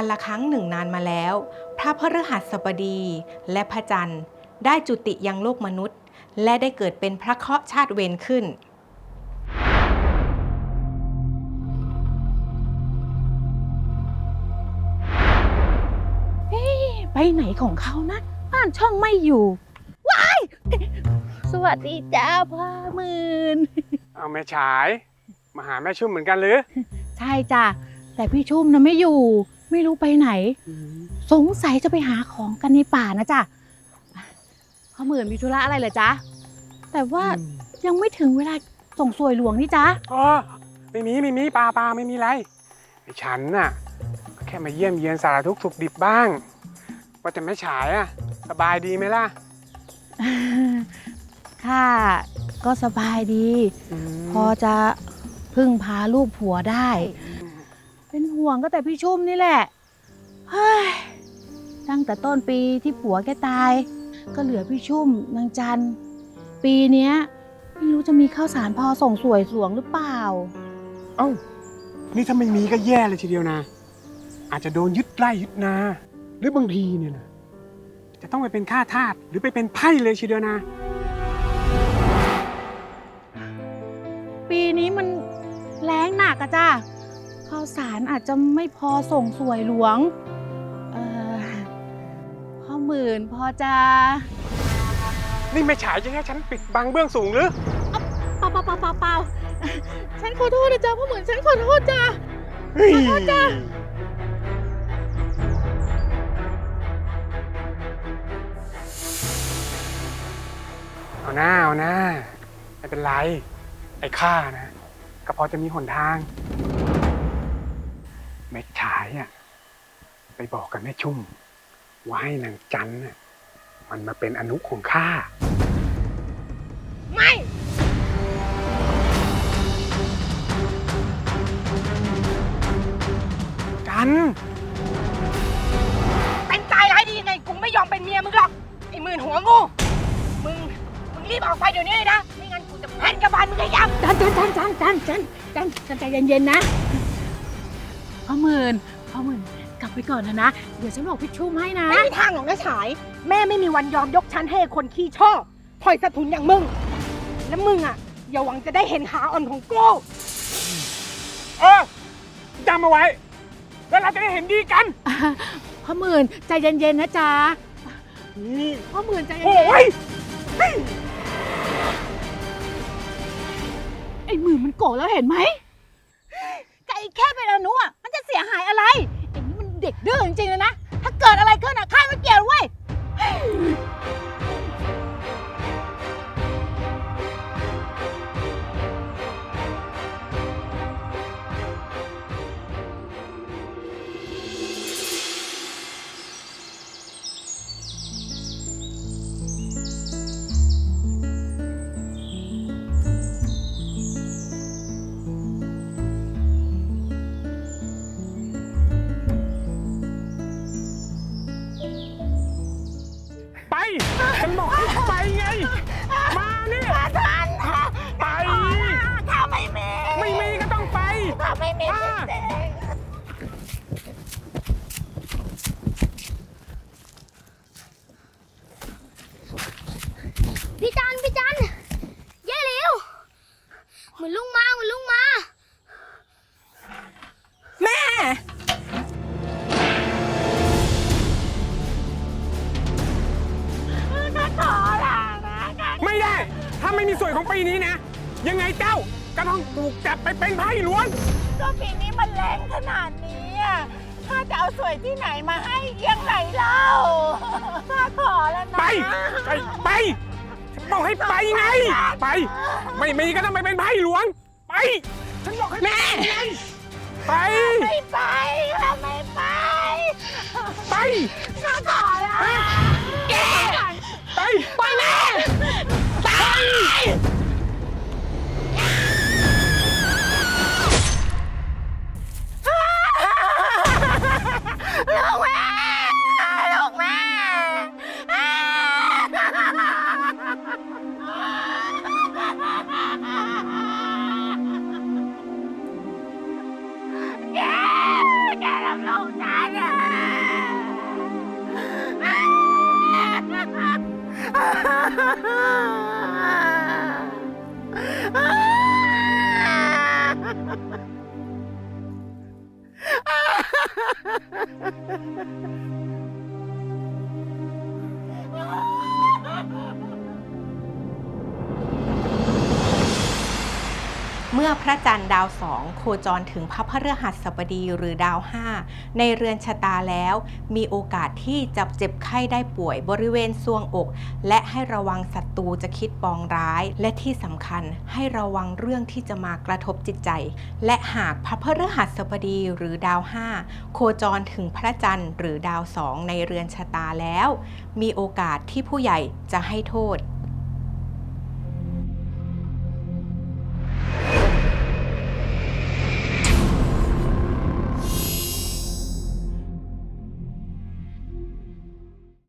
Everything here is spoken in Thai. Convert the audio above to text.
การละครั้งหนึ่งนานมาแล้ว พระพฤหัสบดีและพระจันทร์ ได้จุติยังโลกมนุษย์ และได้เกิดเป็นพระเคราะห์ชาติเวรขึ้นไปไหนของเขานะบ้านช่องไม่อยู่ ว้าย สวัสดีจ้าพ่อหมื่นเอาแม่ฉาย มาหาแม่ชุ่มเหมือนกันหรือ ใช่จ้ะ แต่พี่ชุ่มนะไม่อยู่ ไม่รู้ไปไหน สงสัยจะไปหาของกันในป่านะจ๊ะพ่อหมื่นมีธุระอะไรเหรอจ๊ะ แต่ว่ายังไม่ถึงเวลาส่งสวยหลวงนี่จ๊ะอ๋อไม่มีไม่มีปลาปลาไม่มีไรไอ้ฉันน่ะก็แค่มาเยี่ยมเยียนสารทุกข์สุขดิบบ้าง ว่าแต่แม่ฉายอะสบายดีไหมล่ะค่ะก็สบายดี พอจะพึ่งพาลูกผัวได้เป็น ห่วงก็แต่พี่ชุ่มนี่แหละ เฮ้ย ตั้งแต่ต้นปีที่ผัวแกตาย ก็เหลือพี่ชุ่มนางจันทร์ปีเนี้ยไม่รู้จะมีข้าวสารพอส่งสวยสวงหรือเปล่า เอ้า นี่ถ้าไม่มีก็แย่เลยทีเดียวนะ อาจจะโดนยึดไร่ยึดนา หรือบางทีเนี่ยนะจะต้องไปเป็นข้าทาสหรือไปเป็นไพร่เลยทีเดียวนะ ปีนี้มันแรงหนักอะจ้า ข้าวสารอาจจะไม่พอส่งสวยหลวงเอ่อพ่อหมื่นพอจะ นี่แม่ฉายจะให้ฉันปิดบังเบื้องสูงหรือเปล่าเปล่าเปล่าเปล่าเปล่าฉันขอโทษนะจ๊ะพ่อหมื่นฉันขอโทษจ้าเฮ้ยขอโทษจ้ะเอาหน้าเอาหน้าไม่เป็นไร ไอ้ข้านะ ก็พอจะมีหนทาง แม่ฉายอะไปบอกกับแม่ชุ่ม ว่าให้นางจันน่ะมันมาเป็นอนุของข้า ไม่ จัน เป็นตายร้ายดียังไงกูไม่ยอมเป็นเมียมึงหรอกไอ้หมื่นหัวงู มึง มึงรีบออกไปเดี๋ยวนี้เลยนะ ไม่งั้นกูจะแผ่นกระบาลมึงให้ยับ จันจันจันจันจันจันจันจันใจเย็นๆนะ พ่อหมื่นพ่อหมื่นกลับไปก่อนนะนะ เดี๋ยวฉันบอกพี่ชุ่มให้นะ ไม่มีทางหรอกนะฉาย แม่ไม่มีวันยอมยกฉันให้คนขี้ชอบพลอยสะทุนอย่างมึง แล้วมึงอะ อย่าหวังจะได้เห็นขาอ่อนของกู เออจำเอาไว้ แล้วเราจะได้เห็นดีกัน พ่อหมื่นใจเย็นๆนะจ๊ะนี่พ่อหมื่นใจเย็โอ้นยๆไอ้หมื่นมันโกรธแล้วเห็นไหมไก่แค่เป็นอนุอะมันจะเสีย หายอะไรไอ้นี่มันเด็กดื้อจริงๆเลยนะ ถ้าเกิดอะไรขึ้นอะข้า 很猛。 ไม่มีส่วนของปีนี้นะ ยังไงเจ้าก็ต้องถูกจับไปเป็นไพ่หลวงก็ปีนี้มันแรงขนาดนี้อะข้าจะเอาสวยที่ไหนมาให้ยังไงเล่าข้าขอแล้วนะไป ไปไปฉันบอกให้ไปไง ไป ไม่มีก็ต้องไปเป็นไพ่หลวง ไป ฉันบอกให้แม่ไป ไม่ไปข้าไม่ไปไปข้าขอแล้วแกไป ไปแม่ Ha ha ha! พระจันทร์ดาวสองโคจรถึงพระพฤหัสบดีหรือดาวห้าในเรือนชะตาแล้ว มีโอกาสที่จะเจ็บไข้ได้ป่วยบริเวณซวงอก และให้ระวังศัตรูจะคิดปองร้าย และที่สำคัญให้ระวังเรื่องที่จะมากระทบจิตใจ และหากพระพฤหัสบดีหรือดาวห้าโคจรถึงพระจันทร์หรือดาวสองในเรือนชะตาแล้ว มีโอกาสที่ผู้ใหญ่จะให้โทษ